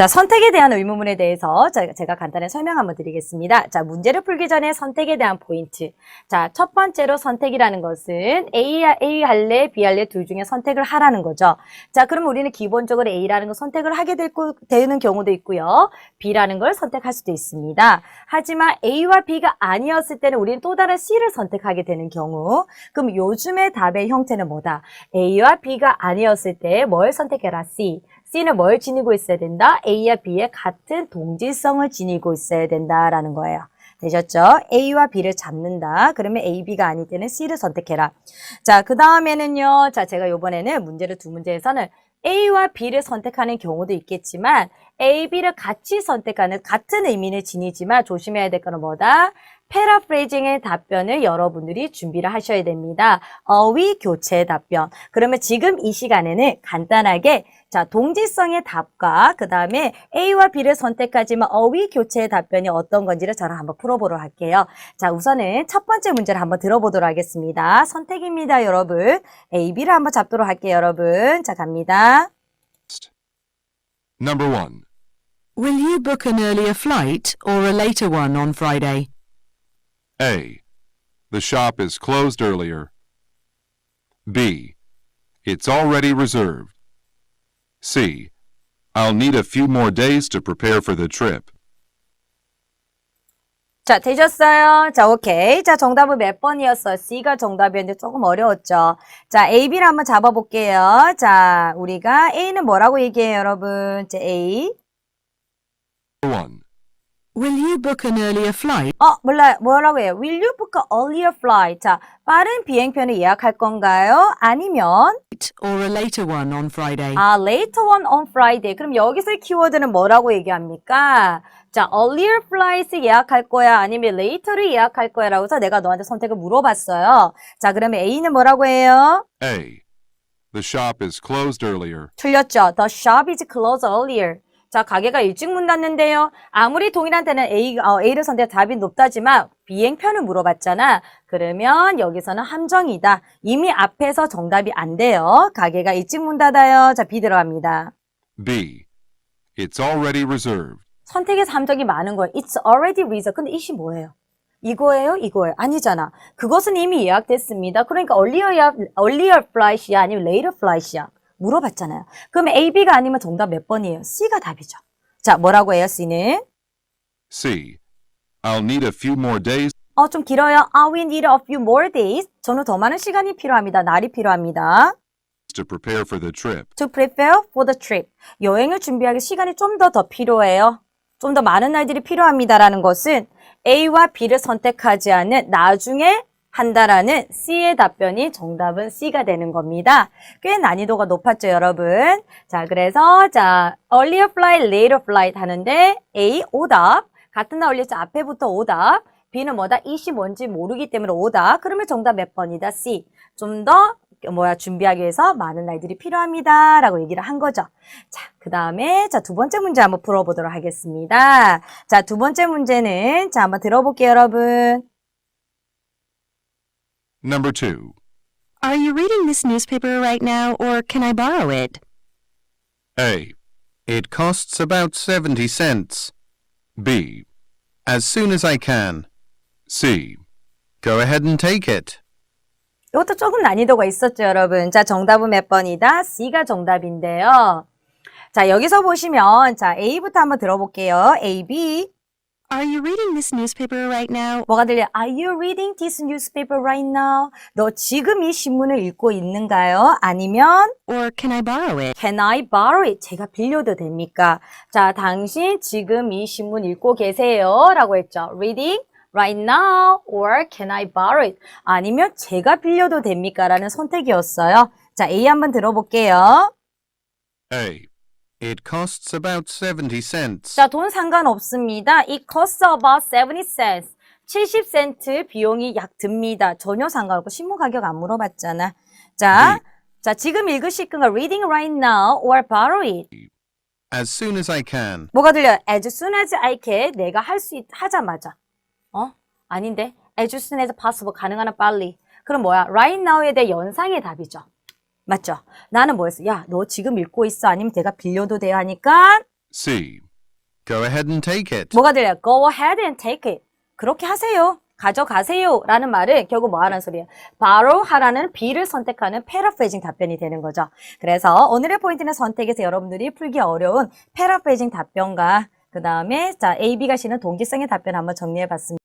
자, 선택에 대한 의문문에 대해서 자, 제가 간단히 설명 한번 드리겠습니다. 자, 문제를 풀기 전에 선택에 대한 포인트. 자, 첫 번째로 선택이라는 것은 A, A 할래, B 할래 둘 중에 선택을 하라는 거죠. 자, 그럼 우리는 기본적으로 A라는 걸 선택을 하게 될, 거- 되는 경우도 있고요. B라는 걸 선택할 수도 있습니다. 하지만 A와 B가 아니었을 때는 우리는 또 다른 C를 선택하게 되는 경우. 그럼 요즘의 답의 형태는 뭐다? A와 B가 아니었을 때 뭘 선택해라? C. C는 뭘 지니고 있어야 된다? A와 B의 같은 동질성을 지니고 있어야 된다라는 거예요. 되셨죠? A와 B를 잡는다. 그러면 A, B가 아닐 때는 C를 선택해라. 자, 그 다음에는요. 자, 제가 요번에는 문제를 두 문제에서는 A와 B를 선택하는 경우도 있겠지만 A, B를 같이 선택하는 같은 의미를 지니지만 조심해야 될 거는 뭐다? 패러프레이징의 답변을 여러분들이 준비를 하셔야 됩니다. 어휘 교체 답변. 그러면 지금 이 시간에는 간단하게 자, 동질성의 답과 그 다음에 A와 B를 선택하지만 어휘 교체의 답변이 어떤 건지를 저랑 한번 풀어보도록 할게요. 자, 우선은 첫 번째 문제를 한번 들어보도록 하겠습니다. 선택입니다, 여러분. A, B를 한번 잡도록 할게요, 여러분. 자, 갑니다. Number 1. Will you book an earlier flight or a later one on Friday? A. The shop is closed earlier. B. It's already reserved. C. I'll need a few more days to prepare for the trip. 자, 되셨어요? 자, 오케이. 자, 정답은 몇 번이었어요? C가 정답이었는데 조금 어려웠죠? 자, A, B를 한번 잡아볼게요. 자, 우리가 A는 뭐라고 얘기해요, 여러분? 자, A. Number 1. Will you book an earlier flight 어, 몰라요. 뭐라고 해요? Will you book a earlier flight? 자, 빠른 비행편을 예약할 건가요? 아니면 or a later one on Friday? 아, later one on Friday. 그럼 여기서 키워드는 뭐라고 얘기합니까? 자, earlier flight 예약할 거야? 아니면 later를 예약할 거야? 라고 해서 내가 너한테 선택을 물어봤어요. 자, 그러면 A는 뭐라고 해요? A. The shop is closed earlier. 틀렸죠. The shop is closed earlier. 자, 가게가 일찍 문 닫는데요. 아무리 동일한 때는 A, 어, A를 선택 답이 높다지만 비행편을 물어봤잖아. 그러면 여기서는 함정이다. 이미 앞에서 정답이 안 돼요. 가게가 일찍 문 닫아요. 자, B 들어갑니다. B. It's already reserved. 선택에서 함정이 많은 거예요. It's already reserved. 근데 이시 뭐예요? 이거예요? 이거예요? 아니잖아. 그것은 이미 예약됐습니다. 그러니까 earlier, earlier flight이야? 아니면 later flight이야? 물어봤잖아요. 그러면 A, B가 아니면 정답 몇 번이에요? C가 답이죠. 자, 뭐라고 해요, C는? C. I'll need a few more days 어, 좀 길어요. I will need a few more days. 저는 더 많은 시간이 필요합니다. 날이 필요합니다. to prepare for the trip. To prepare for the trip. 여행을 준비하기 시간이 좀 더 더 필요해요. 좀 더 많은 날들이 필요합니다라는 것은 A와 B를 선택하지 않는 나중에 한다라는 C의 답변이 정답은 C가 되는 겁니다. 꽤 난이도가 높았죠, 여러분. 자, 그래서 자, earlier flight, later flight 하는데 A 오답 같은 날 올렸죠. 앞에부터 오답. B는 뭐다? 이시 뭔지 모르기 때문에 오답. 그러면 정답 몇 번이다? C. 좀 더 뭐야 준비하기 위해서 많은 날들이 필요합니다. 라고 얘기를 한 거죠. 자, 그 다음에 자, 두 번째 문제 한번 풀어보도록 하겠습니다. 자, 두 번째 문제는 자, 한번 들어볼게요, 여러분. Number 2. Are you reading this newspaper right now, or can I borrow it? A. It costs about 70 cents. B. As soon as I can. C. Go ahead and take it. 이것도 조금 난이도가 있었죠, 여러분. 자, 정답은 몇 번이다? C가 정답인데요. 자, 여기서 보시면 자, A부터 한번 들어볼게요. A, B. Are you reading this newspaper right now? 뭐가 들려? Are you reading this newspaper right now? 너 지금 이 신문을 읽고 있는가요? 아니면 Or can I borrow it? Can I borrow it? 제가 빌려도 됩니까? 자, 당신 지금 이 신문 읽고 계세요? 라고 했죠. Reading right now or can I borrow it? 아니면 제가 빌려도 됩니까? 라는 선택이었어요. 자, A 한번 들어볼게요. A. It costs about 70 cents. 자, 돈 상관없습니다. It costs about 70 cents. 70센트 비용이 약 듭니다. 전혀 상관없고 신문 가격 안 물어봤잖아. 자, 네. 자, 지금 읽으실 건가? Reading right now or borrow it? As soon as I can. 뭐가 들려요? As soon as I can. 내가 할수 있, 하자마자. 어? 아닌데? As soon as possible. 가능한 한 빨리. 그럼 뭐야? Right now에 대해 연상의 답이죠. 맞죠? 나는 뭐였어? 야, 너 지금 읽고 있어? 아니면 내가 빌려도 돼요? 하니까 C. Go ahead and take it. 뭐가 들려요? Go ahead and take it. 그렇게 하세요. 가져가세요. 라는 말은 결국 뭐 하는 소리예요? 바로 하라는 B를 선택하는 패러페이징 답변이 되는 거죠. 그래서 오늘의 포인트는 선택에서 여러분들이 풀기 어려운 패러페이징 답변과 그 다음에 자 A, B가 싫은 동기성의 답변 한번 정리해 봤습니다.